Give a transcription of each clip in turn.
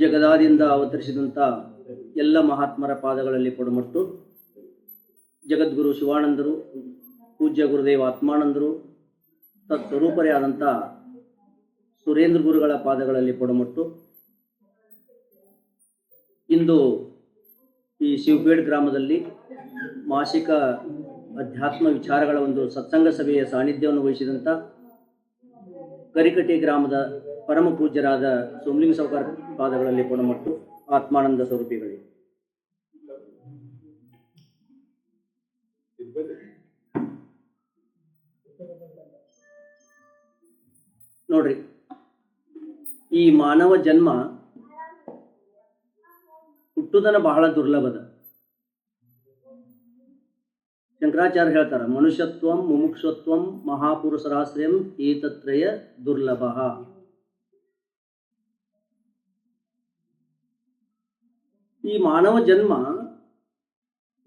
ಜಗದಾದಿಂದ ಅವತರಿಸಿದಂಥ ಎಲ್ಲ ಮಹಾತ್ಮರ ಪಾದಗಳಲ್ಲಿ ಕೊಡಮಟ್ಟು. ಜಗದ್ಗುರು ಶಿವಾನಂದರು, ಪೂಜ್ಯ ಗುರುದೇವ ಆತ್ಮಾನಂದರು, ತತ್ಸ್ವರೂಪರೇ ಆದಂಥ ಸುರೇಂದ್ರ ಗುರುಗಳ ಪಾದಗಳಲ್ಲಿ ಕೊಡಮಟ್ಟು. ಇಂದು ಈ ಶಿವಪೇಡ್ ಗ್ರಾಮದಲ್ಲಿ ಮಾಸಿಕ ಅಧ್ಯಾತ್ಮ ವಿಚಾರಗಳ ಒಂದು ಸತ್ಸಂಗ ಸಭೆಯ ಸಾನ್ನಿಧ್ಯವನ್ನು ವಹಿಸಿದಂಥ ಕರಿಕಟ್ಟಿ ಗ್ರಾಮದ ಪರಮ ಪೂಜ್ಯರಾದ ಸುಮ್ಲಿಂಗ ಸಾವುಕಾರ ಪಾದಗಳಲ್ಲಿ ಕೊಡಮಟ್ಟು ಆತ್ಮಾನಂದ ಸ್ವರೂಪಿಗಳಿಗೆ. ನೋಡ್ರಿ, ಈ ಮಾನವ ಜನ್ಮ ಹುಟ್ಟುದನ ಬಹಳ ದುರ್ಲಭದ. ಶಂಕರಾಚಾರ್ಯ ಹೇಳ್ತಾರ, ಮನುಷ್ಯತ್ವಂ ಮುಮುಕ್ಷತ್ವಂ ಮಹಾಪುರುಷರಾಶ್ರಯಂ ಏತತ್ರಯ ದುರ್ಲಭ. ಈ ಮಾನವ ಜನ್ಮ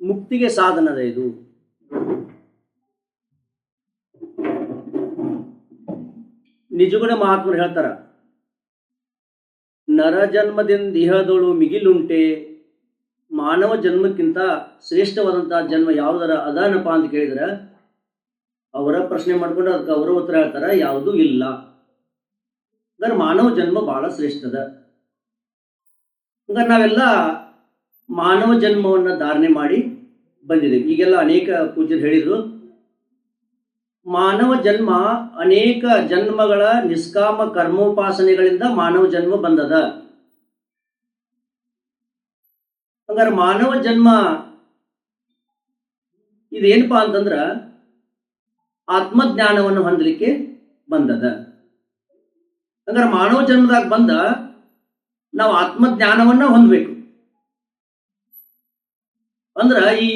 ಮುಕ್ತಿಗೆ ಸಾಧನದ ಇದು. ನಿಜಗುಣ ಮಹಾತ್ಮರು ಹೇಳ್ತಾರ, ನರ ಜನ್ಮದಿಂದ ಇಹದೊಳು ಮಿಗಿಲುಂಟೆ, ಮಾನವ ಜನ್ಮಕ್ಕಿಂತ ಶ್ರೇಷ್ಠವಾದಂತಹ ಜನ್ಮ ಯಾವುದರ ಅದಾನಪ್ಪ ಅಂತ ಕೇಳಿದ್ರೆ, ಅವರ ಪ್ರಶ್ನೆ ಮಾಡ್ಕೊಂಡು ಅದಕ್ಕೆ ಅವರ ಉತ್ತರ ಹೇಳ್ತಾರ, ಯಾವುದೂ ಇಲ್ಲ. ಅಂದ್ರೆ ಮಾನವ ಜನ್ಮ ಬಹಳ ಶ್ರೇಷ್ಠದ. ಹಂಗಾರೆ ನಾವೆಲ್ಲ ಮಾನವ ಜನ್ಮವನ್ನು ಧಾರಣೆ ಮಾಡಿ ಬಂದಿದೆ ಈಗೆಲ್ಲ ಅನೇಕ ಪೂಜ್ಯರು ಹೇಳಿದ್ರು, ಮಾನವ ಜನ್ಮ ಅನೇಕ ಜನ್ಮಗಳ ನಿಷ್ಕಾಮ ಕರ್ಮೋಪಾಸನೆಗಳಿಂದ ಮಾನವ ಜನ್ಮ ಬಂದದ. ಹಂಗಾರೆ ಮಾನವ ಜನ್ಮ ಇದೇನಪ್ಪ ಅಂತಂದ್ರ ಆತ್ಮಜ್ಞಾನವನ್ನು ಹೊಂದಲಿಕ್ಕೆ ಬಂದದ. ಹಂಗಾರೆ ಮಾನವ ಜನ್ಮದಾಗ ಬಂದ, ನಾವು ಆತ್ಮಜ್ಞಾನವನ್ನ ಹೊಂದಬೇಕು. ಅಂದ್ರ ಈ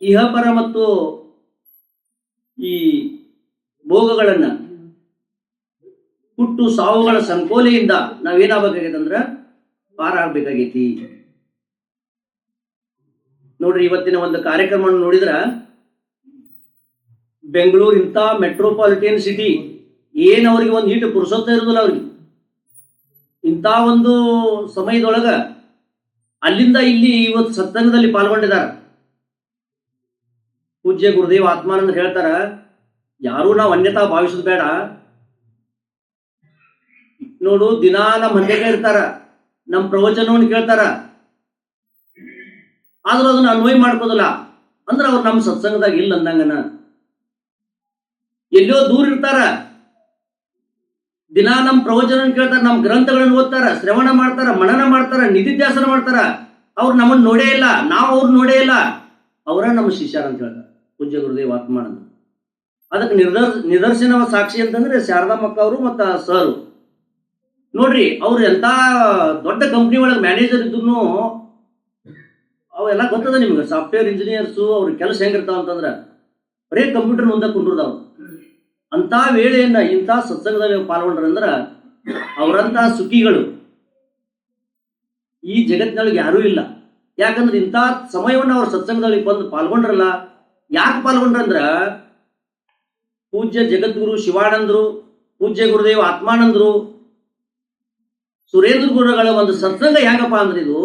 ಇಹಪರ ಮತ್ತು ಈ ಭೋಗಗಳನ್ನ ಹುಟ್ಟು ಸಾವುಗಳ ಸಂಕೋಲೆಯಿಂದ ನಾವೇನಾಗಬೇಕಾಗೈತೆ ಅಂದ್ರ ಪಾರಾಗಬೇಕಾಗೈತಿ. ನೋಡ್ರಿ ಇವತ್ತಿನ ಒಂದು ಕಾರ್ಯಕ್ರಮವನ್ನು ನೋಡಿದ್ರ ಬೆಂಗಳೂರು ಇಂಥ ಮೆಟ್ರೋಪಾಲಿಟನ್ ಸಿಟಿ ಏನ್ ಅವ್ರಿಗೆ ಒಂದು ಹೀಟ್ ಪುರುಸೊತ್ತ ಇರುದಿಲ್ಲ ಅವ್ರಿಗೆ. ಇಂಥ ಒಂದು ಸಮಯದೊಳಗ ಅಲ್ಲಿಂದ ಇಲ್ಲಿ ಇವತ್ತು ಸತ್ಸಂಗದಲ್ಲಿ ಪಾಲ್ಗೊಂಡಿದ್ದಾರೆ. ಪೂಜ್ಯ ಗುರುದೇವ ಆತ್ಮಾನಂದ ಹೇಳ್ತಾರ, ಯಾರೂ ನಾವು ಅನ್ಯತಾ ಭಾವಿಸೋದು ಬೇಡ. ನೋಡು, ದಿನಾ ನಮ್ಮ ಮಂದಿಗೆ ಇರ್ತಾರ ನಮ್ಮ ಪ್ರವಚನವನ್ನು ಕೇಳ್ತಾರ. ಆದ್ರೂ ಅದನ್ನ ಅನ್ವಯ ಮಾಡ್ಕೋದಲ್ಲ. ಅಂದ್ರೆ ಅವ್ರು ನಮ್ಮ ಸತ್ಸಂಗದಾಗ ಇಲ್ಲ ಅಂದಂಗನ. ಎಲ್ಲೋ ದೂರ ಇರ್ತಾರ. ದಿನಾ ನಮ್ಮ ಪ್ರವಚನ ಕೇಳ್ತಾರ ನಮ್ಮ ಗ್ರಂಥಗಳನ್ನು ಓದ್ತಾರ, ಶ್ರವಣ ಮಾಡ್ತಾರ, ಮನನ ಮಾಡ್ತಾರ, ನಿಧಿಧ್ಯಾಸನ ಮಾಡ್ತಾರ, ಅವ್ರು ನಮ್ಮನ್ನು ನೋಡೇ ಇಲ್ಲ, ನಾವು ಅವ್ರು ನೋಡೇ ಇಲ್ಲ. ಅವರ ನಮ್ಮ ಶಿಷ್ಯರ ಅಂತ ಹೇಳ್ತಾರೆ. ಪೂಜ್ಯ ಗುರುದೇವ ಆತ್ಮಾನಂದ. ಅದಕ್ಕೆ ನಿರ್ದರ್, ನಿದರ್ಶನ ಸಾಕ್ಷಿ ಅಂತಂದ್ರೆ ಶಾರದಾ ಮಕ್ಕ ಅವರು ಮತ್ತು ಸರ್. ನೋಡ್ರಿ, ಅವ್ರು ಎಂತ ದೊಡ್ಡ ಕಂಪ್ನಿ ಒಳಗೆ ಮ್ಯಾನೇಜರ್ ಇದ್ರು ಅವೆಲ್ಲ ಗೊತ್ತದ ನಿಮ್ಗೆ? ಸಾಫ್ಟ್ವೇರ್ ಇಂಜಿನಿಯರ್ಸು ಅವ್ರ ಕೆಲಸ ಹೆಂಗಿರ್ತಾವ ಅಂತಂದ್ರೆ? ಬರೀ ಕಂಪ್ಯೂಟರ್ ಮುಂದೆ ಕುಂಡ್ರದವ್ರು ಅಂತ ವೇಳೆಯನ್ನ ಇಂಥ ಸತ್ಸಂಗದಲ್ಲಿ ಪಾಲ್ಗೊಂಡ್ರಂದ್ರ ಅವರಂತಹ ಸುಖಿಗಳು ಈ ಜಗತ್ತಿನೊಳಗೆ ಯಾರೂ ಇಲ್ಲ. ಯಾಕಂದ್ರೆ ಇಂಥ ಸಮಯವನ್ನು ಅವ್ರ ಸತ್ಸಂಗದಲ್ಲಿ ಬಂದು ಪಾಲ್ಗೊಂಡ್ರಲ್ಲ, ಯಾಕೆ ಪಾಲ್ಗೊಂಡ್ರಂದ್ರ ಪೂಜ್ಯ ಜಗದ್ಗುರು ಶಿವಾನಂದರು, ಪೂಜ್ಯ ಗುರುದೇವ ಆತ್ಮಾನಂದರು, ಸುರೇಂದ್ರ ಗುರುಗಳ ಒಂದು ಸತ್ಸಂಗ ಯಾಕಪ್ಪ ಅಂದ್ರೆ ಇದು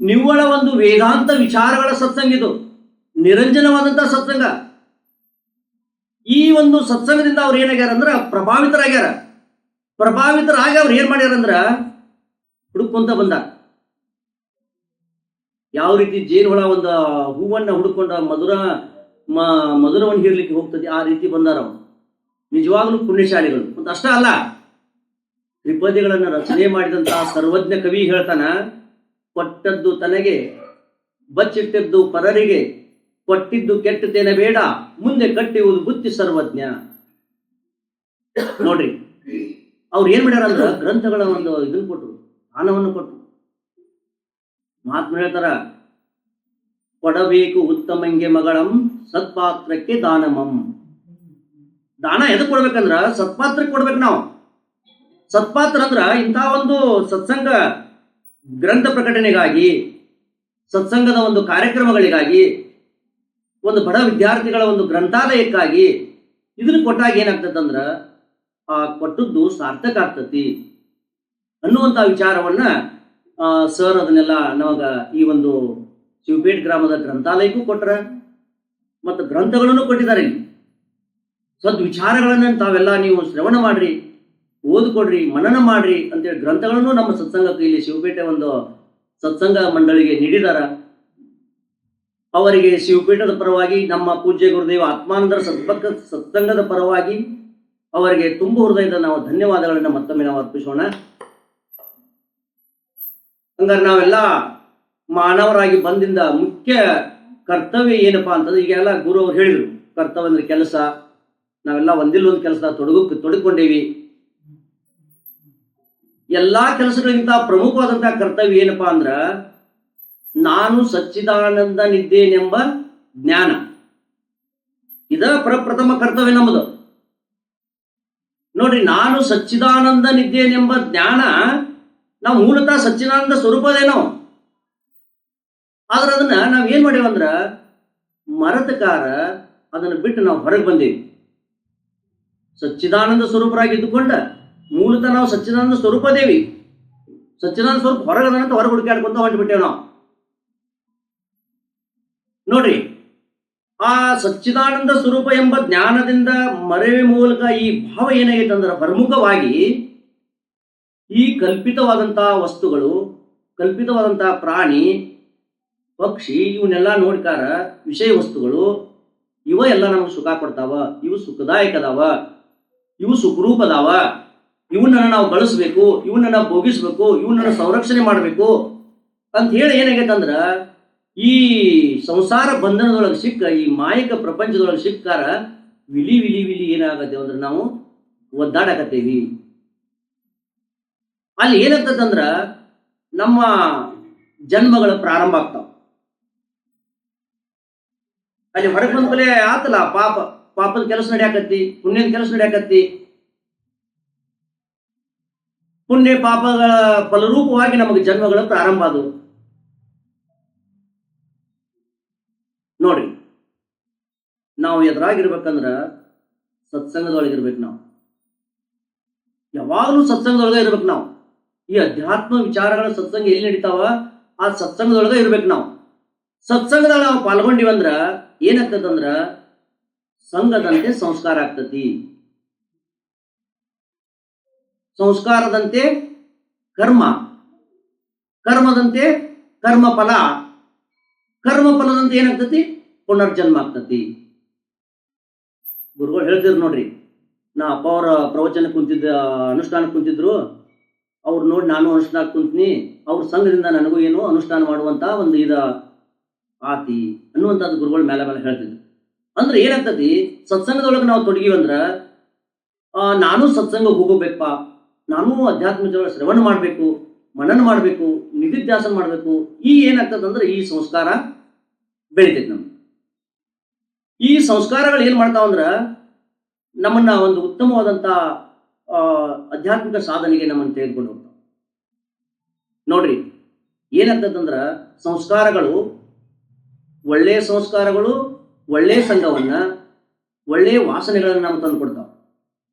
ನಿವ್ವಳ ಒಂದು ವೇದಾಂತ ವಿಚಾರಗಳ ಸತ್ಸಂಗ ಇದು ನಿರಂಜನವಾದಂತಹ ಸತ್ಸಂಗ. ಈ ಒಂದು ಸತ್ಸಂಗದಿಂದ ಅವ್ರು ಏನಾಗ್ಯಾರ ಅಂದ್ರ ಪ್ರಭಾವಿತರಾಗ್ಯಾರ. ಪ್ರಭಾವಿತರಾಗಿ ಅವ್ರು ಏನ್ ಮಾಡ್ಯಾರ ಅಂದ್ರ ಹುಡುಕೊಂತ ಬಂದ. ಯಾವ ರೀತಿ ಜೇನುಹುಳ ಒಂದು, ಹೂವನ್ನ ಹುಡುಕೊಂಡ ಮಧುರ ಮಧುರವನ್ನು ಹೀರ್ಲಿಕ್ಕೆ ಹೋಗ್ತದೆ, ಆ ರೀತಿ ಬಂದಾರ ಅವನು ನಿಜವಾಗ್ಲೂ ಪುಣ್ಯಶಾಲಿಗಳು. ಮತ್ತು ಅಷ್ಟ ಅಲ್ಲ, ತ್ರಿಪದಿಗಳನ್ನ ರಚನೆ ಮಾಡಿದಂತಹ ಸರ್ವಜ್ಞ ಕವಿ ಹೇಳ್ತಾನ, ಕೊಟ್ಟದ್ದು ತನಗೆ, ಬಚ್ಚಿಟ್ಟದ್ದು ಪರರಿಗೆ ಕೊಟ್ಟಿದ್ದು ಕೆಟ್ಟದೇನೆ ಬೇಡ, ಮುಂದೆ ಕಟ್ಟಿಯುವುದು ಬುದ್ಧಿ ಸರ್ವಜ್ಞ. ನೋಡ್ರಿ, ಅವ್ರು ಏನ್ ಮಾಡ್ಯಾರ ಅಂದ್ರ ಗ್ರಂಥಗಳ ಒಂದು ಇದನ್ನ ಕೊಟ್ರು, ದಾನವನ್ನು ಕೊಟ್ರು. ಮಹಾತ್ಮ ಹೇಳ್ತಾರ, ಕೊಡಬೇಕು ಉತ್ತಮಂಗೆ ಮಗಳಂ, ಸತ್ಪಾತ್ರಕ್ಕೆ ದಾನಮಂ. ದಾನ ಎದಕ್ ಕೊಡ್ಬೇಕಂದ್ರ, ಸತ್ಪಾತ್ರಕ್ಕೆ ಕೊಡ್ಬೇಕು ನಾವು. ಸತ್ಪಾತ್ರ ಅಂದ್ರ ಇಂಥ ಒಂದು ಸತ್ಸಂಗ ಗ್ರಂಥ ಪ್ರಕಟಣೆಗಾಗಿ, ಸತ್ಸಂಗದ ಒಂದು ಕಾರ್ಯಕ್ರಮಗಳಿಗಾಗಿ ಒಂದು ಬಡ ವಿದ್ಯಾರ್ಥಿಗಳ ಒಂದು ಗ್ರಂಥಾಲಯಕ್ಕಾಗಿ ಇದನ್ನು ಕೊಟ್ಟಾಗ ಏನಾಗ್ತದಂದ್ರ, ಆ ಕೊಟ್ಟದ್ದು ಸಾರ್ಥಕ ಆಗ್ತತಿ ಅನ್ನುವಂಥ ವಿಚಾರವನ್ನ ಸರ್ ಅದನ್ನೆಲ್ಲ ನಮಗ ಈ ಒಂದು ಶಿವಪೇಟ್ ಗ್ರಾಮದ ಗ್ರಂಥಾಲಯಕ್ಕೂ ಕೊಟ್ರ, ಮತ್ತು ಗ್ರಂಥಗಳನ್ನು ಕೊಟ್ಟಿದ್ದಾರೆ ಇಲ್ಲಿ. ಸದ್ ವಿಚಾರಗಳನ್ನ ತಾವೆಲ್ಲ ನೀವು ಶ್ರವಣ ಮಾಡ್ರಿ, ಓದ್ಕೊಡ್ರಿ, ಮನನ ಮಾಡ್ರಿ ಅಂತೇಳಿ ಗ್ರಂಥಗಳನ್ನು ನಮ್ಮ ಸತ್ಸಂಗಕ್ಕೆ ಇಲ್ಲಿ ಶಿವಪೇಟೆ ಒಂದು ಸತ್ಸಂಗ ಮಂಡಳಿಗೆ ನೀಡಿದಾರ. ಅವರಿಗೆ ಶಿವಪೀಠದ ಪರವಾಗಿ, ನಮ್ಮ ಪೂಜ್ಯ ಗುರುದೇವ ಆತ್ಮಾನಂದರ ಸತ್ಪಕ್ಕ ಸತ್ಸಂಗದ ಪರವಾಗಿ ಅವರಿಗೆ ತುಂಬು ಹೃದಯದ ನಾವು ಧನ್ಯವಾದಗಳನ್ನು ಮತ್ತೊಮ್ಮೆ ನಾವು ಅರ್ಪಿಸೋಣ. ಹಂಗಾರೆ ನಾವೆಲ್ಲ ಮಾನವರಾಗಿ ಬಂದಿಂದ ಮುಖ್ಯ ಕರ್ತವ್ಯ ಏನಪ್ಪಾ ಅಂತಂದ್ರೆ, ಈಗೆಲ್ಲ ಗುರು ಅವ್ರು ಹೇಳಿದ್ರು ಕರ್ತವ್ಯ ಅಂದ್ರೆ ಕೆಲಸ, ನಾವೆಲ್ಲ ಒಂದಿಲ್ಲೊಂದು ಕೆಲಸ ತೊಡಗು ತೊಡಗಿಕೊಂಡೇವಿ ಎಲ್ಲಾ ಕೆಲಸಗಳಿಗಿಂತ ಪ್ರಮುಖವಾದಂತಹ ಕರ್ತವ್ಯ ಏನಪ್ಪಾ ಅಂದ್ರ ನಾನು ಸಚ್ಚಿದಾನಂದನಿದ್ದೇನೆಂಬ ಜ್ಞಾನ. ಇದ ಪ್ರಪ್ರಥಮ ಕರ್ತವ್ಯ ನಮ್ಮದು. ನೋಡ್ರಿ, ನಾನು ಸಚ್ಚಿದಾನಂದನಿದ್ದೇನೆಂಬ ಜ್ಞಾನ ನಾವು ಮೂಲತಃ ಸಚ್ಚಿದಾನಂದ ಸ್ವರೂಪದೇನೋ ಆದ್ರೆ ಅದನ್ನ ನಾವ್ ಏನ್ ಮಾಡೇವಂದ್ರ ಮರತಕಾರ ಅದನ್ನ ಬಿಟ್ಟು ನಾವು ಹೊರಗೆ ಬಂದೇವಿ. ಸಚ್ಚಿದಾನಂದ ಸ್ವರೂಪರಾಗಿದ್ದುಕೊಂಡ ಮೂಲತಃ ನಾವು ಸಚ್ಚಿದಾನಂದ ಸ್ವರೂಪದೇವಿ. ಸಚ್ಚಿದಾನಂದ ಸ್ವರೂಪ ಹೊರಗದಂತ ಹೊರಗೆ ಹುಡುಕಾಡ್ಕೊಂತ ಹೊಂಟ್ಬಿಟ್ಟೇವೆ ನಾವು. ನೋಡ್ರಿ, ಆ ಸಚ್ಚಿದಾನಂದ ಸ್ವರೂಪ ಎಂಬ ಜ್ಞಾನದಿಂದ ಮರೆಯ ಮೂಲಕ ಈ ಭಾವ ಏನಾಗೈತೆ ಅಂದ್ರೆ ಪ್ರಮುಖವಾಗಿ ಈ ಕಲ್ಪಿತವಾದಂತಹ ವಸ್ತುಗಳು ಕಲ್ಪಿತವಾದಂತಹ ಪ್ರಾಣಿ, ಪಕ್ಷಿ, ಇವನ್ನೆಲ್ಲ ನೋಡ್ಕಾರ ವಿಷಯ ವಸ್ತುಗಳು, ಇವ ಎಲ್ಲ ನಮಗೆ ಸುಖ ಕೊಡ್ತಾವ, ಇವು ಸುಖದಾಯಕದಾವ ಇವು ಸುಖರೂಪದಾವ ಇವನ್ನ ನಾವು ಬಳಸಬೇಕು ಇವನ್ನ ನಾವು ಭೋಗಿಸ್ಬೇಕು ಇವನ್ನ ಸಂರಕ್ಷಣೆ ಮಾಡಬೇಕು ಅಂತ ಹೇಳಿ ಏನಾಗೈತೆ ಅಂದ್ರ ಈ ಸಂಸಾರ ಬಂಧನದೊಳಗೆ ಸಿಕ್ಕ, ಈ ಮಾಯಿಕ ಪ್ರಪಂಚದೊಳಗೆ ಸಿಕ್ಕಾರ ವಿಲಿ ವಿಲಿ ವಿಲಿ ಏನಾಗತ್ತೆ ಅಂದ್ರೆ ನಾವು ಒದ್ದಾಡಕತ್ತೇವಿ. ಅಲ್ಲಿ ಏನಾಗ್ತದಂದ್ರ ನಮ್ಮ ಜನ್ಮಗಳು ಪ್ರಾರಂಭ ಆಗ್ತಾವ. ಅಲ್ಲಿ ಹೊರಗೆ ಬಂದ ಮೇಲೆ ಆತಲ್ಲ, ಪಾಪ, ಪಾಪದ ಕೆಲಸ ನಡೆಯಾಕತ್ತಿ, ಪುಣ್ಯದ ಕೆಲಸ ನಡೆಯಾಕತ್ತಿ. ಪುಣ್ಯ ಪಾಪಗಳ ಫಲರೂಪವಾಗಿ ನಮಗೆ ಜನ್ಮಗಳು ಪ್ರಾರಂಭ ಆದವು. ನಾವು ಎದುರಾಗಿರ್ಬೇಕಂದ್ರ ಸತ್ಸಂಗದೊಳಗಿರ್ಬೇಕು ನಾವು. ಯಾವಾಗಲೂ ಸತ್ಸಂಗದೊಳಗೆ ಇರ್ಬೇಕು ನಾವು. ಈ ಅಧ್ಯಾತ್ಮ ವಿಚಾರಗಳ ಸತ್ಸಂಗ ಎಲ್ಲಿ ನಡೀತಾವ? ಆ ಸತ್ಸಂಗದೊಳಗೆ ಇರ್ಬೇಕು ನಾವು. ಸತ್ಸಂಗದಾಗ ನಾವು ಪಾಲ್ಗೊಂಡಿವಂದ್ರ ಏನಾಗ್ತದಂದ್ರ ಸಂಘದಂತೆ ಸಂಸ್ಕಾರ ಆಗ್ತತಿ. ಸಂಸ್ಕಾರದಂತೆ ಕರ್ಮ. ಕರ್ಮದಂತೆ ಕರ್ಮ ಫಲ ಕರ್ಮ ಫಲದಂತೆ ಏನಾಗ್ತತಿ? ಪುನರ್ಜನ್ಮ ಆಗ್ತತಿ. ಗುರುಗಳು ಹೇಳ್ತಿದ್ರು ನೋಡ್ರಿ. ನಾ ಅಪ್ಪ ಅವರ ಪ್ರವಚನ ಕುಂತಿದ್ದ ಅನುಷ್ಠಾನ ಕುಂತಿದ್ರು. ಅವ್ರು ನೋಡಿ ನಾನು ಅನುಷ್ಠಾನ ಕುಂತೀನಿ. ಅವ್ರ ಸಂಘದಿಂದ ನನಗೂ ಏನು ಅನುಷ್ಠಾನ ಮಾಡುವಂತ ಒಂದು ಇದ ಆತಿ ಅನ್ನುವಂಥದ್ದು ಗುರುಗಳು ಮೇಲೆ ಮೇಲೆ ಹೇಳ್ತಿದ್ರು. ಅಂದ್ರೆ ಏನಾಗ್ತತಿ? ಸತ್ಸಂಗದೊಳಗೆ ನಾವು ತೊಡಗಿವಂದ್ರ ನಾನು ಸತ್ಸಂಗ ಹೋಗಬೇಕಪ್ಪ. ನಾನು ಅಧ್ಯಾತ್ಮ ಶ್ರವಣ ಮಾಡಬೇಕು, ಮನನ ಮಾಡಬೇಕು, ನಿಧಿಧ್ಯಾಸನ ಮಾಡಬೇಕು. ಈ ಏನಾಗ್ತದಂದ್ರೆ ಈ ಸಂಸ್ಕಾರ ಬೆಳಿತೈತಿ ನಮ್ಗೆ. ಈ ಸಂಸ್ಕಾರಗಳು ಏನ್ ಮಾಡ್ತಾವಂದ್ರ ನಮ್ಮನ್ನ ಒಂದು ಉತ್ತಮವಾದಂತ ಆ, ಆಧ್ಯಾತ್ಮಿಕ ಸಾಧನೆಗೆ ನಮ್ಮನ್ನು ತೆಗೆದುಕೊಂಡು ಹೋಗ್ತಾವ. ನೋಡ್ರಿ ಏನಾಗ್ತದಂದ್ರ ಸಂಸ್ಕಾರಗಳು ಒಳ್ಳೆಯ ಸಂಸ್ಕಾರಗಳು ಒಳ್ಳೆಯ ಸಂಘವನ್ನ ಒಳ್ಳೆಯ ವಾಸನೆಗಳನ್ನ ನಮ್ಗೆ ತಂದು ಕೊಡ್ತಾವ.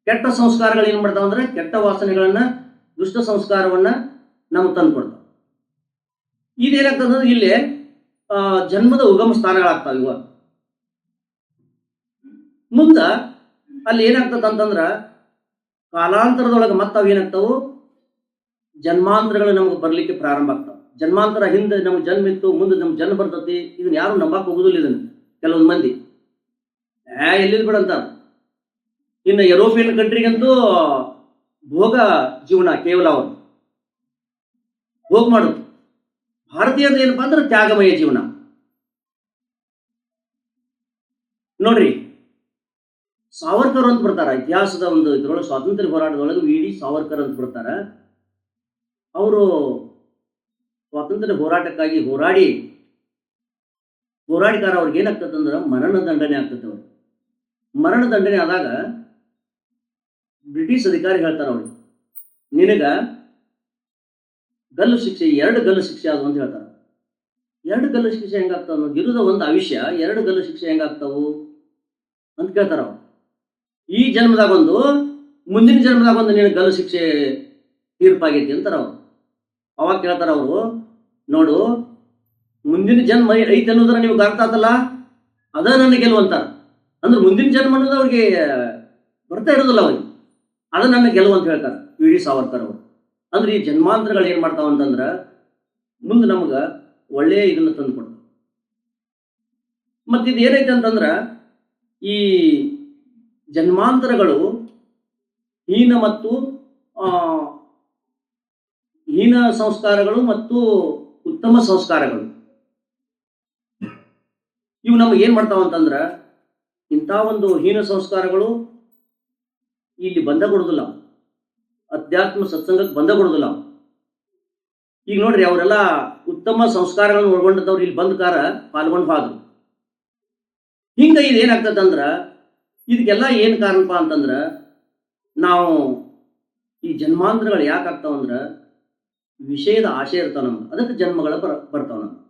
ಕೆಟ್ಟ ಸಂಸ್ಕಾರಗಳು ಏನ್ ಮಾಡ್ತಾವ ಅಂದ್ರೆ ಕೆಟ್ಟ ವಾಸನೆಗಳನ್ನ ದುಷ್ಟ ಸಂಸ್ಕಾರವನ್ನ ನಮ್ಗೆ ತಂದು ಕೊಡ್ತಾವ. ಇದೇನಾಗ್ತದಂದ್ರೆ ಇಲ್ಲಿ ಜನ್ಮದ ಉಗಮ ಸ್ಥಾನಗಳಾಗ್ತಾವ ಇವ. ಮುಂದ ಅಲ್ಲಿ ಏನಾಗ್ತದ ಅಂತಂದ್ರ ಕಾಲಾಂತರದೊಳಗೆ ಮತ್ತೆ ಏನಾಗ್ತಾವು ಜನ್ಮಾಂತರಗಳು ನಮಗೆ ಬರ್ಲಿಕ್ಕೆ ಪ್ರಾರಂಭ ಆಗ್ತಾವ. ಜನ್ಮಾಂತರ ಹಿಂದೆ ನಮ್ಗೆ ಜನ್ಮ ಇತ್ತು, ಮುಂದೆ ನಮ್ಗೆ ಜನ್ಮ ಬರ್ತತಿ, ಇದನ್ನ ಯಾರು ನಂಬಕ್ ಹೋಗುದಿಲ್ಲ ಇದನ್ನ ಕೆಲವೊಂದು ಮಂದಿ. ಏ, ಎಲ್ಲಿದ್ ಬಿಡಂತ ಇನ್ನು ಯುರೋಪಿಯನ್ ಕಂಟ್ರಿಗಂತೂ ಭೋಗ ಜೀವನ, ಕೇವಲ ಅವರು ಭೋಗ ಮಾಡೋದು. ಭಾರತೀಯದ ಏನಪ್ಪಾ ಅಂದ್ರೆ ತ್ಯಾಗಮಯ ಜೀವನ. ನೋಡ್ರಿ ಸಾವರ್ಕರ್ ಅಂತ ಬರ್ತಾರ. ಇತಿಹಾಸದ ಒಂದು ಇದ್ರೊಳಗೆ, ಸ್ವಾತಂತ್ರ್ಯ ಹೋರಾಟದೊಳಗೆ ವಿ ಡಿ ಸಾವರ್ಕರ್ ಅಂತ ಬರ್ತಾರ. ಅವರು ಸ್ವಾತಂತ್ರ್ಯ ಹೋರಾಟಕ್ಕಾಗಿ ಹೋರಾಡಿ ಹೋರಾಡಿಕಾರ ಅವ್ರಿಗೆ ಏನಾಗ್ತದಂದ್ರ ಮರಣ ದಂಡನೆ ಆಗ್ತದೆ ಅವ್ರಿಗೆ. ಮರಣ ದಂಡನೆ ಆದಾಗ ಬ್ರಿಟಿಷ್ ಅಧಿಕಾರಿ ಹೇಳ್ತಾರ ಅವ್ರಿಗೆ, ನಿನಗ ಗಲ್ಲು ಶಿಕ್ಷೆ, ಎರಡು ಗಲ್ಲು ಶಿಕ್ಷೆ ಆದವು ಅಂತ ಹೇಳ್ತಾರ. ಎರಡು ಗಲ್ಲು ಶಿಕ್ಷೆ ಹೆಂಗಾಗ್ತಾವ? ಗಿರುದ ಒಂದು ಆವಿಷ್ಯ, ಎರಡು ಗಲ್ಲು ಶಿಕ್ಷೆ ಹೆಂಗಾಗ್ತಾವು ಅಂತ ಕೇಳ್ತಾರ ಅವ್ರು. ಈ ಜನ್ಮದಾಗ ಒಂದು, ಮುಂದಿನ ಜನ್ಮದಾಗ ಒಂದು ನಿನಗೆ ಗಲ್ಲು ಶಿಕ್ಷೆ ತೀರ್ಪಾಗೈತಿ ಅಂತಾರ ಅವ್ರು. ಅವಾಗ ಕೇಳ್ತಾರ ಅವರು, ನೋಡು, ಮುಂದಿನ ಜನ್ಮ ಐತೆ ಅನ್ನೋದ್ರ ನಿಮ್ಗೆ ಅರ್ಥ ಆತಲ್ಲ? ಅದ ನನ್ನ ಗೆಲುವು ಅಂತ ಅಂದ್ರೆ ಮುಂದಿನ ಜನ್ಮ ಅನ್ನೋದು ಅವ್ರಿಗೆ ಬರ್ತಾ ಇರೋದಿಲ್ಲ ಅವ್ರಿಗೆ. ಅದ ನನ್ನ ಗೆಲುವು ಅಂತ ಹೇಳ್ತಾರೆ ವಿ ಡಿ ಸಾವರ್ಕರ್ ಅವರು. ಅಂದ್ರೆ ಈ ಜನ್ಮಾಂತರಗಳು ಏನ್ ಮಾಡ್ತಾವ ಅಂತಂದ್ರೆ, ಮುಂದೆ ನಮ್ಗೆ ಒಳ್ಳೆಯ ಇದನ್ನು ತಂದು ಕೊಡ್ತಾರೆ ಮತ್ತೆ ಇದು ಏನೈತೆ ಅಂತಂದ್ರೆ, ಈ ಜನ್ಮಾಂತರಗಳು ಹೀನ ಮತ್ತು ಹೀನ ಸಂಸ್ಕಾರಗಳು ಮತ್ತು ಉತ್ತಮ ಸಂಸ್ಕಾರಗಳು. ಇವು ನಮಗೆ ಏನ್ ಮಾಡ್ತಾವ ಅಂತಂದ್ರ, ಇಂಥ ಒಂದು ಹೀನ ಸಂಸ್ಕಾರಗಳು ಇಲ್ಲಿ ಬಂದ ಕೊಡುದಿಲ್ಲ. ಅಧ್ಯಾತ್ಮ ಸತ್ಸಂಗಕ್ಕೆ ಬಂದ ಕೊಡುದಿಲ್ಲ. ಈಗ ನೋಡ್ರಿ, ಅವರೆಲ್ಲ ಉತ್ತಮ ಸಂಸ್ಕಾರಗಳನ್ನು ಒಳಗೊಂಡಂತವ್ರು ಇಲ್ಲಿ ಬಂದ ಕಾರ ಪಾಲ್ಗೊಂಡು ಹೋದ್ರು. ಹಿಂಗ ಇದು ಏನಾಗ್ತದೆ ಅಂದ್ರ ಇದಕ್ಕೆಲ್ಲ ಏನು ಕಾರಣಪ್ಪ ಅಂತಂದ್ರೆ, ನಾವು ಈ ಜನ್ಮಾಂತರಗಳು ಯಾಕೆ ಆಗ್ತಾವಂದ್ರೆ ವಿಷಯದ ಆಶೆ ಇರ್ತಾವ ನಮ್ಗೆ. ಅದಕ್ಕೆ ಜನ್ಮಗಳು ಬರ, ಬರ್ತಾವ ನಮ್ಗೆ.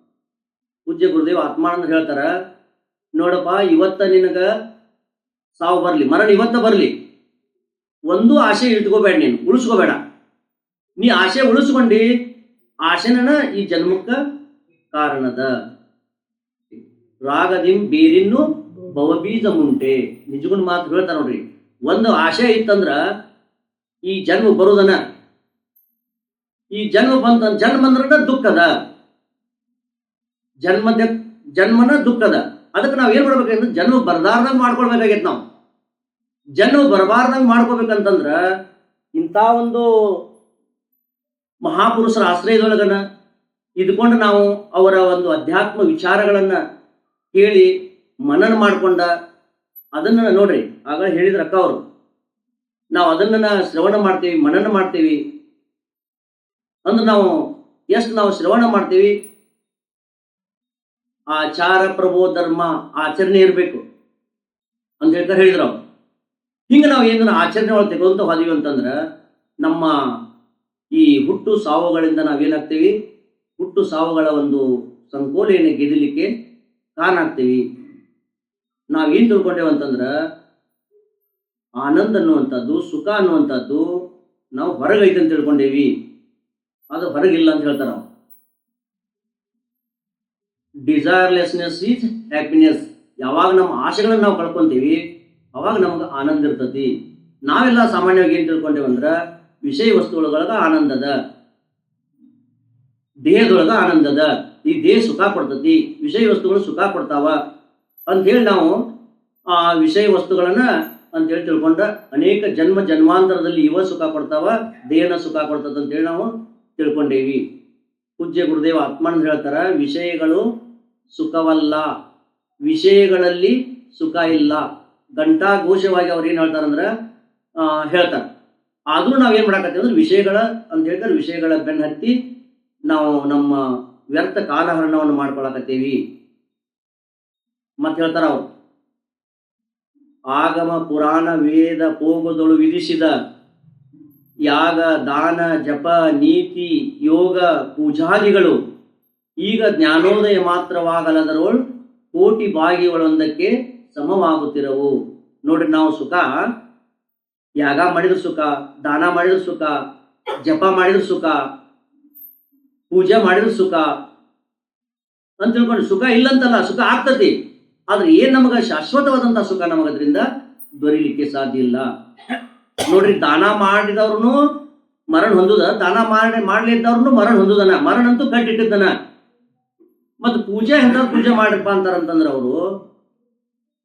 ಪೂಜ್ಯ ಗುರುದೇವ್ ಆತ್ಮಾನಂದ ಹೇಳ್ತಾರ, ನೋಡಪ್ಪ, ಇವತ್ತ ನಿನಗ ಸಾವು ಬರಲಿ, ಮರಣ ಇವತ್ತ ಬರಲಿ. ಒಂದು ಆಸೆ ಇಟ್ಕೋಬೇಡ ನೀನು, ಉಳಿಸ್ಕೋಬೇಡ. ನೀ ಆಸೆ ಉಳಿಸ್ಕೊಂಡು ಆಸೆನ ಈ ಜನ್ಮಕ್ಕ ಕಾರಣದ. ರಾಗದಿಂ ಬೇರಿನ್ನು ಭವಬೀಜ ಮುಂಟೆ ನಿಜಗುಣ ಮಾತು ಹೇಳ್ತಾರ ನೋಡ್ರಿ. ಒಂದು ಆಶೆ ಇತ್ತಂದ್ರ ಈ ಜನ್ಮ ಬರುದನ. ಈ ಜನ್ಮ ಬಂತ ಜನ್ಮ ಅಂದ್ರ ದುಃಖದ. ಜನ್ಮದ ಜನ್ಮನ ದುಃಖದ. ಅದಕ್ಕೆ ನಾವು ಏನ್ ಮಾಡ್ಬೇಕಂದ್ರೆ ಜನ್ಮ ಬರ್ದಾರ್ದಂಗ್ ಮಾಡ್ಕೊಳ್ಬೇಕಾಗೈತೆ ನಾವು. ಜನ್ಮ ಬರಬಾರ್ದಂಗ್ ಮಾಡ್ಕೋಬೇಕಂತಂದ್ರ ಇಂಥ ಒಂದು ಮಹಾಪುರುಷರ ಆಶ್ರಯದೊಳಗನ ಇದ್ಕೊಂಡು ನಾವು ಅವರ ಒಂದು ಅಧ್ಯಾತ್ಮ ವಿಚಾರಗಳನ್ನ ಕೇಳಿ ಮನನ ಮಾಡಿಕೊಂಡ ಅದನ್ನ ನೋಡ್ರಿ, ಆಗ ಹೇಳಿದ್ರ ಅಕ್ಕ ಅವರು, ನಾವು ಅದನ್ನ ಶ್ರವಣ ಮಾಡ್ತೀವಿ, ಮನನ ಮಾಡ್ತೀವಿ. ಅಂದ್ರೆ ನಾವು ಎಷ್ಟು ನಾವು ಶ್ರವಣ ಮಾಡ್ತೀವಿ? ಆಚಾರ ಪ್ರಭೋ ಧರ್ಮ ಆಚರಣೆ ಇರಬೇಕು ಅಂತ ಹೇಳ್ತಾರೆ ಹೇಳಿದ್ರು ಅವ್ರು. ಹಿಂಗೆ ನಾವು ಏನನ್ನ ಆಚರಣೆ ಒಳಗೆ ತೆಗೆದಂತ ಹೋದೀವಿ ಅಂತಂದ್ರ, ನಮ್ಮ ಈ ಹುಟ್ಟು ಸಾವುಗಳಿಂದ ನಾವೇನಾಗ್ತೀವಿ ಹುಟ್ಟು ಸಾವುಗಳ ಒಂದು ಸಂಕೋಲೆಯನ್ನು ಗೆದಲಿಕ್ಕೆ ಕಾರಣ ಆಗ್ತೀವಿ ಏನು ತಿಳ್ಕೊಂಡೇವು ಅಂತಂದ್ರ, ಆನಂದ ಅನ್ನುವಂಥದ್ದು, ಸುಖ ಅನ್ನುವಂಥದ್ದು ನಾವು ಹೊರಗೈತೆ ಅಂತ ತಿಳ್ಕೊಂಡೇವಿ. ಅದು ಹೊರಗಿಲ್ಲ ಅಂತ ಹೇಳ್ತಾರ ನಾವು ಡಿಸೈರ್ಲೆಸ್ನೆಸ್ ಈಸ್ ಹ್ಯಾಪಿನೆಸ್ ಯಾವಾಗ ನಮ್ಮ ಆಶೆಗಳನ್ನ ನಾವು ಕಳ್ಕೊಂತೀವಿ, ಅವಾಗ ನಮ್ಗೆ ಆನಂದ ಇರ್ತತಿ. ನಾವೆಲ್ಲ ಸಾಮಾನ್ಯವಾಗಿ ಏನ್ ತಿಳ್ಕೊಂಡೇವಿ ಅಂದ್ರ, ವಿಷಯ ವಸ್ತುಗಳೊಳಗ ಆನಂದದ ದೇಹದೊಳಗ ಆನಂದದ ಈ ದೇಹ ಸುಖ ಕೊಡ್ತತಿ, ವಿಷಯ ವಸ್ತುಗಳು ಸುಖ ಕೊಡ್ತಾವ. ಅಂತ ಹೇಳಿ ನಾವು ಆ ವಿಷಯ ವಸ್ತುಗಳನ್ನ ಅಂತ ಹೇಳಿ ತಿಳ್ಕೊಂಡ ಅನೇಕ ಜನ್ಮ ಜನ್ಮಾಂತರದಲ್ಲಿ ಇವ ಸುಖ ಕೊಡ್ತಾವ ದೇಹನ ಸುಖ ಕೊಡ್ತದ ಅಂತ ಹೇಳಿ ನಾವು ತಿಳ್ಕೊಂಡೇವಿ. ಪೂಜ್ಯ ಗುರುದೇವ ಅಂತ ಹೇಳ್ತಾರ ವಿಷಯಗಳು ಸುಖವಲ್ಲ. ವಿಷಯಗಳಲ್ಲಿ ಸುಖ ಇಲ್ಲ. ಗಂಟಾ ಘೋಷವಾಗಿ ಅವ್ರು ಏನು ಹೇಳ್ತಾರೆ ಆ, ಹೇಳ್ತಾರ. ಆದ್ರೂ ನಾವ್ ಏನ್ ಮಾಡಾಕತ್ತೀವಿ ಅಂದ್ರೆ ವಿಷಯಗಳ ಅಂತ ಹೇಳ್ತಾರೆ ವಿಷಯಗಳ ಬೆನ್ನ ಹತ್ತಿ ನಾವು ನಮ್ಮ ವ್ಯರ್ಥ ಕಾಲಹರಣವನ್ನು ಮಾಡ್ಕೊಳಕತ್ತೀವಿ. ಮತ್ತೆ ಹೇಳ್ತಾರ ಅವ್ರು ಆಗಮ ಪುರಾಣ ವೇದ ಪೋಗದೊಳು ವಿಧಿಸಿದ ಯಾಗ, ದಾನ, ಜಪ, ನೀತಿ, ಯೋಗ, ಪೂಜಾದಿಗಳು ಈಗ ಜ್ಞಾನೋದಯ ಮಾತ್ರವಾಗಲದರೋಳ್ ಕೋಟಿ ಬಾಗಿಗಳೊಂದಕ್ಕೆ ಸಮವಾಗುತ್ತಿರವು. ನೋಡ್ರಿ ನಾವು ಸುಖ, ಯಾಗ ಮಾಡಿದ ಸುಖ, ದಾನ ಮಾಡಿದ ಸುಖ, ಜಪ ಮಾಡಿದ ಸುಖ, ಪೂಜೆ ಮಾಡಿದ ಸುಖ. ಅಂತ ತಿಳ್ಕೊಂಡು ಸುಖ ಇಲ್ಲಂತಲ್ಲ, ಸುಖ ಆಗ್ತತಿ. ಆದ್ರೆ ಏನ್ ನಮಗ ಶಾಶ್ವತವಾದಂತಹ ಸುಖ ನಮಗದ್ರಿಂದ ದೊರೀಲಿಕ್ಕೆ ಸಾಧ್ಯ ಇಲ್ಲ. ನೋಡ್ರಿ, ದಾನ ಮಾಡಿದವ್ರು ಮರಣ ಹೊಂದುದ, ದಾನ ಮಾಡಿ ಮಾಡ್ಲಿದ್ದವ್ರು ಮರಣ ಹೊಂದುದನ, ಮರಣ ಅಂತೂ ಕಟ್ಟಿಟ್ಟಿದ್ದನ ಮತ್ತು ಪೂಜೆ ಹೆಂಗ ಪೂಜೆ ಮಾಡಿರಪ್ಪ ಅಂತಾರಂತಂದ್ರ ಅವರು,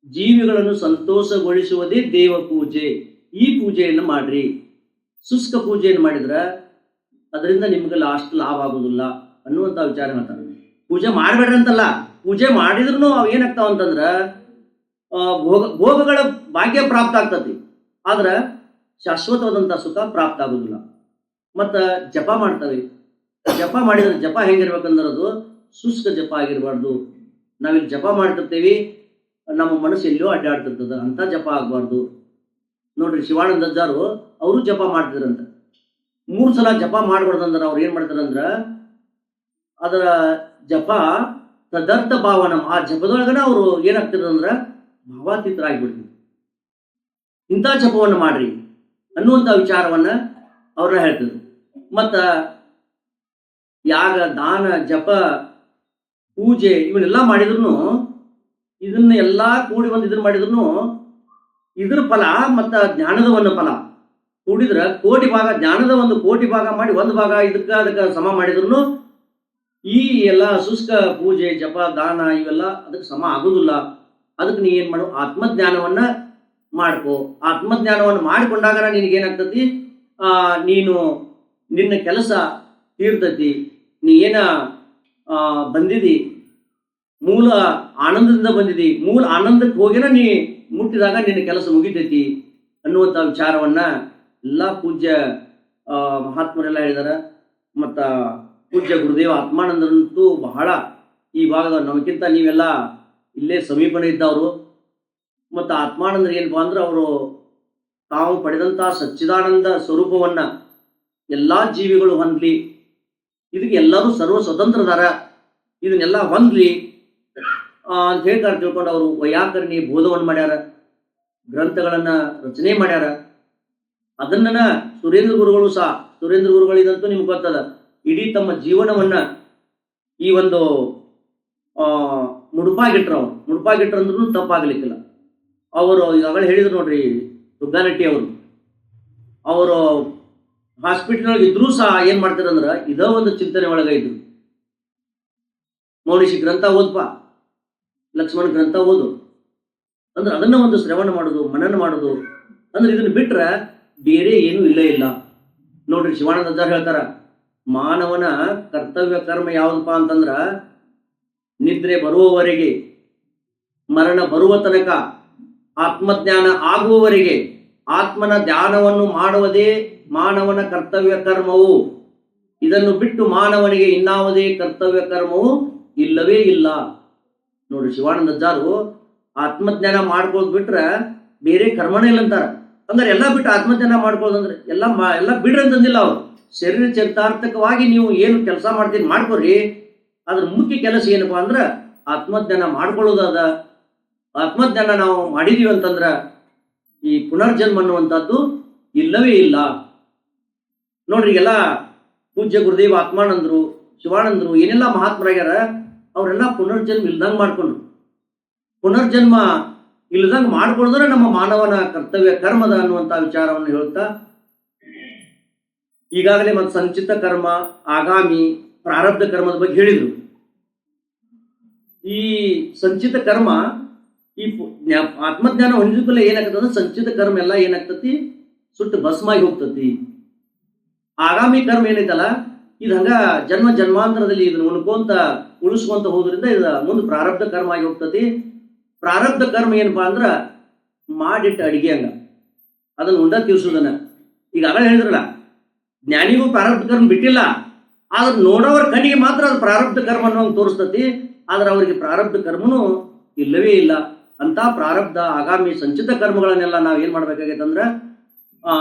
ಜೀವಿಗಳನ್ನು ಸಂತೋಷಗೊಳಿಸುವುದೇ ದೇವ ಪೂಜೆ. ಈ ಪೂಜೆಯನ್ನು ಮಾಡ್ರಿ. ಶುಷ್ಕ ಪೂಜೆಯನ್ನು ಮಾಡಿದ್ರ ಅದರಿಂದ ನಿಮ್ಗೆ ಲಾಸ್ಟ್ ಲಾಭ ಆಗುದಿಲ್ಲ ಅನ್ನುವಂತ ವಿಚಾರ ಹೇಳ್ತಾರೆ. ಪೂಜೆ ಮಾಡಬೇಡ್ರಿ ಅಂತಲ್ಲ. ಪೂಜೆ ಮಾಡಿದ್ರು ಅವ್ ಏನಾಗ್ತಾವ ಅಂತಂದ್ರ ಭೋಗ, ಭೋಗಗಳ ಭಾಗ್ಯ ಪ್ರಾಪ್ತ ಆಗ್ತತಿ. ಆದ್ರೆ ಶಾಶ್ವತವಾದಂತ ಸುಖ ಪ್ರಾಪ್ತ ಆಗುದಿಲ್ಲ. ಮತ್ತ ಜಪ ಮಾಡ್ತವೆ. ಜಪ ಮಾಡಿದ್ರೆ ಜಪ ಹೆಂಗಿರ್ಬೇಕಂದ್ರೆ ಅದು ಶುಷ್ಕ ಜಪ ಆಗಿರ್ಬಾರ್ದು. ನಾವಿಲ್ಲಿ ಜಪ ಮಾಡ್ತಿರ್ತೇವಿ, ನಮ್ಮ ಮನಸ್ಸು ಎಲ್ಲಿಯೋ ಅಡ್ಡಾಡ್ತಿರ್ತದ, ಅಂತ ಜಪ ಆಗ್ಬಾರ್ದು. ನೋಡ್ರಿ ಶಿವಾನಂದ ಅಜ್ಜಾರು ಅವರು ಜಪ ಮಾಡ್ತಿದ್ರಂತ. ಮೂರು ಸಲ ಜಪ ಮಾಡ್ಬಾರ್ದಂದ್ರ ಅವ್ರು ಏನ್ ಮಾಡ್ತಾರಂದ್ರ, ಅದರ ಜಪ ತದರ್ಥ ಭಾವನ, ಆ ಜಪದೊಳಗನ ಅವರು ಏನಾಗ್ತಿರಂದ್ರ ಭಾವಾತೀತರಾಗಿಬಿಡ್ತೀವಿ ಇಂಥ ಜಪವನ್ನು ಮಾಡ್ರಿ ಅನ್ನುವಂಥ ವಿಚಾರವನ್ನ ಅವ್ರನ್ನ ಹೇಳ್ತಿದ್ರು. ಮತ್ತ ಯಾಗ, ದಾನ, ಜಪ, ಪೂಜೆ ಇವನ್ನೆಲ್ಲ ಮಾಡಿದ್ರು ಇದನ್ನ ಎಲ್ಲಾ ಕೂಡಿ ಒಂದು ಇದನ್ನ ಮಾಡಿದ್ರು ಇದ್ರ ಫಲ ಮತ್ತ ಜ್ಞಾನದ ಒಂದು ಫಲ. ಕೂಡಿದ್ರ ಕೋಟಿ ಭಾಗ, ಜ್ಞಾನದ ಒಂದು ಕೋಟಿ ಭಾಗ ಮಾಡಿ ಒಂದು ಭಾಗ ಇದಕ್ಕ ಅದಕ್ಕ ಸಮ ಮಾಡಿದ್ರು ಈ ಎಲ್ಲ ಶುಷ್ಕ ಪೂಜೆ, ಜಪ, ದಾನ ಇವೆಲ್ಲ ಅದಕ್ಕೆ ಸಮ ಆಗುದಿಲ್ಲ. ಅದಕ್ಕೆ ನೀ ಏನ್ ಮಾಡು, ಆತ್ಮಜ್ಞಾನವನ್ನ ಮಾಡ್ಕೋ. ಆತ್ಮಜ್ಞಾನವನ್ನು ಮಾಡಿಕೊಂಡಾಗ ನಿನಗೇನಾಗ್ತತಿ ನೀನು ನಿನ್ನ ಕೆಲಸ ತೀರ್ತತಿ. ನೀ ಏನ ಬಂದಿದಿ? ಮೂಲ ಆನಂದದಿಂದ ಬಂದಿದಿ. ಮೂಲ ಆನಂದಕ್ಕೆ ಹೋಗಿನ ನೀ ಮುಟ್ಟಿದಾಗ ನಿನ್ನ ಕೆಲಸ ಮುಗಿತೈತಿ ಅನ್ನುವಂಥ ವಿಚಾರವನ್ನ ಎಲ್ಲ ಪೂಜ್ಯ ಮಹಾತ್ಮರೆಲ್ಲ ಹೇಳಿದಾರ. ಮತ್ತ ಪೂಜ್ಯ ಗುರುದೇವ ಆತ್ಮಾನಂದರಂತೂ ಬಹಳ ಈ ಭಾಗದ ನಮಗಿಂತ ನೀವೆಲ್ಲ ಇಲ್ಲೇ ಸಮೀಪನೇ ಇದ್ದವರು. ಮತ್ತು ಆತ್ಮಾನಂದರು ಏನಪ್ಪ ಅಂದ್ರೆ ಅವರು ತಾವು ಪಡೆದಂಥ ಸಚ್ಚಿದಾನಂದ ಸ್ವರೂಪವನ್ನ ಎಲ್ಲ ಜೀವಿಗಳು ಹೊಂದಲಿ, ಇದಕ್ಕೆ ಎಲ್ಲರೂ ಸರ್ವ ಸ್ವತಂತ್ರದಾರ, ಇದನ್ನೆಲ್ಲ ಹೊಂದಲಿ ಅಂತ ಹೇಳ್ತಾರೆ ತಿಳ್ಕೊಂಡು ಅವರು ವೈಯಾಕರಣಿ ಬೋಧವನ್ನು ಮಾಡ್ಯಾರ, ಗ್ರಂಥಗಳನ್ನು ರಚನೆ ಮಾಡ್ಯಾರ. ಅದನ್ನ ಸುರೇಂದ್ರ ಗುರುಗಳು ಸಹ, ಸುರೇಂದ್ರ ಗುರುಗಳಿದಂತೂ ನಿಮ್ಗೆ ಗೊತ್ತದ. ಇಡೀ ತಮ್ಮ ಜೀವನವನ್ನ ಈ ಒಂದು, ಆ, ಮುಡುಪಾಗಿಟ್ರು ಅವ್ರು. ಮುಡುಪಾಗಿಟ್ರು ಅಂದ್ರೂ ತಪ್ಪಾಗ್ಲಿಕ್ಕಿಲ್ಲ. ಅವರು ಈಗಾಗಲೇ ಹೇಳಿದ್ರು ನೋಡ್ರಿ ದುಗ್ಗಾನಟ್ಟಿ ಅವರು. ಅವರು ಹಾಸ್ಪಿಟಲ್ ಇದ್ರೂ ಸಹ ಏನ್ ಮಾಡ್ತಾರಂದ್ರ ಇದ ಒಂದು ಚಿಂತನೆ ಒಳಗ ಇದ್ರು. ಮೌನಿಷಿ ಗ್ರಂಥ ಓದ್ಪ. ಲಕ್ಷ್ಮಣ ಗ್ರಂಥ ಓದು. ಅಂದ್ರೆ ಅದನ್ನ ಒಂದು ಶ್ರವಣ ಮಾಡೋದು, ಮನನ ಮಾಡೋದು. ಅಂದ್ರೆ ಇದನ್ನ ಬಿಟ್ರೆ ಬೇರೆ ಏನೂ ಇಲ್ಲ ಇಲ್ಲ. ನೋಡ್ರಿ ಶಿವಾನಂದ ಹೇಳ್ತಾರ ಮಾನವನ ಕರ್ತವ್ಯ ಕರ್ಮ ಯಾವುದಪ್ಪ ಅಂತಂದ್ರ ನಿದ್ರೆ ಬರುವವರೆಗೆ, ಮರಣ ಬರುವ ತನಕ ಆತ್ಮಜ್ಞಾನ ಆಗುವವರೆಗೆ, ಆತ್ಮನ ಧ್ಯಾನವನ್ನು ಮಾಡುವುದೇ ಮಾನವನ ಕರ್ತವ್ಯ ಕರ್ಮವು. ಇದನ್ನು ಬಿಟ್ಟು ಮಾನವನಿಗೆ ಇನ್ನಾವುದೇ ಕರ್ತವ್ಯ ಕರ್ಮವು ಇಲ್ಲವೇ ಇಲ್ಲ. ನೋಡಿ ಶಿವಾನಂದ ಅಜ್ಜಾರು, ಆತ್ಮಜ್ಞಾನ ಮಾಡ್ಕೊಳ್ಳೋದು ಬಿಟ್ರೆ ಬೇರೆ ಕರ್ಮನೇ ಇಲ್ಲ ಅಂತಾರೆ. ಅಂದ್ರೆ ಎಲ್ಲ ಬಿಟ್ಟು ಆತ್ಮಜ್ಞಾನ ಮಾಡ್ಕೊಳ್ಳೋದು ಅಂದ್ರೆ ಎಲ್ಲ ಎಲ್ಲ ಬಿಡ್ರಿ ಅಂತಂದಿಲ್ಲ ಅವ್ರು. ಶರೀರ ಚರಿತಾರ್ಥಕವಾಗಿ ನೀವು ಏನು ಕೆಲಸ ಮಾಡ್ತೀನಿ ಮಾಡ್ಕೊರಿ. ಅದ್ರ ಮುಖ್ಯ ಕೆಲಸ ಏನಪ್ಪಾ ಅಂದ್ರೆ ಆತ್ಮಜ್ಞಾನ ಮಾಡ್ಕೊಳ್ಳೋದಾದ. ಆತ್ಮಜ್ಞಾನ ನಾವು ಮಾಡಿದೀವಿ ಅಂತಂದ್ರ ಈ ಪುನರ್ಜನ್ಮ ಅನ್ನುವಂಥದ್ದು ಇಲ್ಲವೇ ಇಲ್ಲ. ನೋಡ್ರಿ ಎಲ್ಲ ಪೂಜ್ಯ ಗುರುದೇವ ಆತ್ಮಾನಂದರು, ಶಿವಾನಂದರು, ಏನೆಲ್ಲ ಮಹಾತ್ಮರಾಗ್ಯಾರ, ಅವರೆಲ್ಲ ಪುನರ್ಜನ್ಮ ಇಲ್ದಂಗೆ ಮಾಡ್ಕೊಂಡ್ರು. ಪುನರ್ಜನ್ಮ ಇಲ್ದಂಗೆ ಮಾಡ್ಕೊಳ್ಳೋದ್ರೆ ನಮ್ಮ ಮಾನವನ ಕರ್ತವ್ಯ, ಕರ್ಮದ ಅನ್ನುವಂಥ ವಿಚಾರವನ್ನು ಹೇಳ್ತಾ ಈಗಾಗಲೇ ಮತ್ತು ಸಂಚಿತ ಕರ್ಮ, ಆಗಾಮಿ, ಪ್ರಾರಬ್ಧ ಕರ್ಮದ ಬಗ್ಗೆ ಹೇಳಿದರು. ಈ ಸಂಚಿತ ಕರ್ಮ, ಈ ಆತ್ಮಜ್ಞಾನ ಹೊಂದಿದ್ಮೇಲೆ ಏನಾಗ್ತದೆ ಸಂಚಿತ ಕರ್ಮ ಎಲ್ಲ ಏನಾಗ್ತತಿ? ಸುಟ್ಟು ಭಸ್ಮಾಗಿ ಹೋಗ್ತತಿ. ಆಗಾಮಿ ಕರ್ಮ ಏನೈತಲ್ಲ, ಇದು ಹಂಗ ಜನ್ಮ ಜನ್ಮಾಂತರದಲ್ಲಿ ಇದನ್ನ ಉಣ್ಕೊಂತ, ಉಳಿಸ್ಕೊಂತ ಹೋದ್ರಿಂದ ಇದು ಮುಂದೆ ಪ್ರಾರಬ್ಧ ಕರ್ಮ ಆಗಿ ಹೋಗ್ತತಿ. ಪ್ರಾರಬ್ಧ ಕರ್ಮ ಏನಪ್ಪಾ ಅಂದ್ರ ಮಾಡಿಟ್ಟ ಅಡಿಗೆ ಹಂಗ. ಅದನ್ನ ಉಂಡ ಈಗ ಅಲ್ಲ ಹೇಳಿದ್ರಲ್ಲ ಜ್ಞಾನಿಗೂ ಪ್ರಾರಬ್ಧ ಕರ್ಮ ಬಿಟ್ಟಿಲ್ಲ. ಆದ್ರೆ ನೋಡೋರ ಕಣ್ಣಿಗೆ ಮಾತ್ರ ಅದು ಪ್ರಾರಬ್ಧ ಕರ್ಮ ಅನ್ನೋಂಗ್ ತೋರಿಸ್ತತಿ. ಆದ್ರೆ ಅವರಿಗೆ ಪ್ರಾರಬ್ಧ ಕರ್ಮನು ಇಲ್ಲವೇ ಇಲ್ಲ. ಅಂತ ಪ್ರಾರಬ್ಧ, ಆಗಾಮಿ ಸಂಚಿತ ಕರ್ಮಗಳನ್ನೆಲ್ಲ ನಾವು ಏನ್ ಮಾಡ್ಬೇಕಾಗೈತೆ ಅಂದ್ರೆ, ಆ,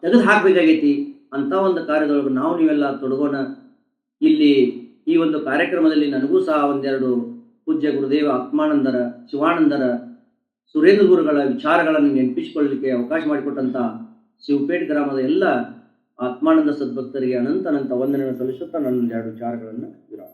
ತೆಗೆದು ಹಾಕ್ಬೇಕಾಗೈತಿ. ಅಂತ ಒಂದು ಕಾರ್ಯದೊಳಗೆ ನಾವು ನೀವೆಲ್ಲ ತೊಡಗೋಣ. ಇಲ್ಲಿ ಈ ಒಂದು ಕಾರ್ಯಕ್ರಮದಲ್ಲಿ ನನಗೂ ಸಹ ಒಂದೆರಡು ಪೂಜ್ಯ ಗುರುದೇವ ಆತ್ಮಾನಂದರ, ಶಿವಾನಂದರ, ಸುರೇಂದ್ರ ಗುರುಗಳ ವಿಚಾರಗಳನ್ನು ನೆನಪಿಸಿಕೊಳ್ಳಲಿಕ್ಕೆ ಅವಕಾಶ ಮಾಡಿಕೊಟ್ಟಂತ ಶಿವಪೇಟ್ ಗ್ರಾಮದ ಎಲ್ಲ ಆತ್ಮಾನಂದ ಸದ್ಭಕ್ತರಿಗೆ ಅನಂತ ಅನಂತ ವಂದನೆಯನ್ನು ಸಲ್ಲಿಸುತ್ತಾ ನನ್ನ ಎರಡು ವಿಚಾರಗಳನ್ನು ವಿರಾಮ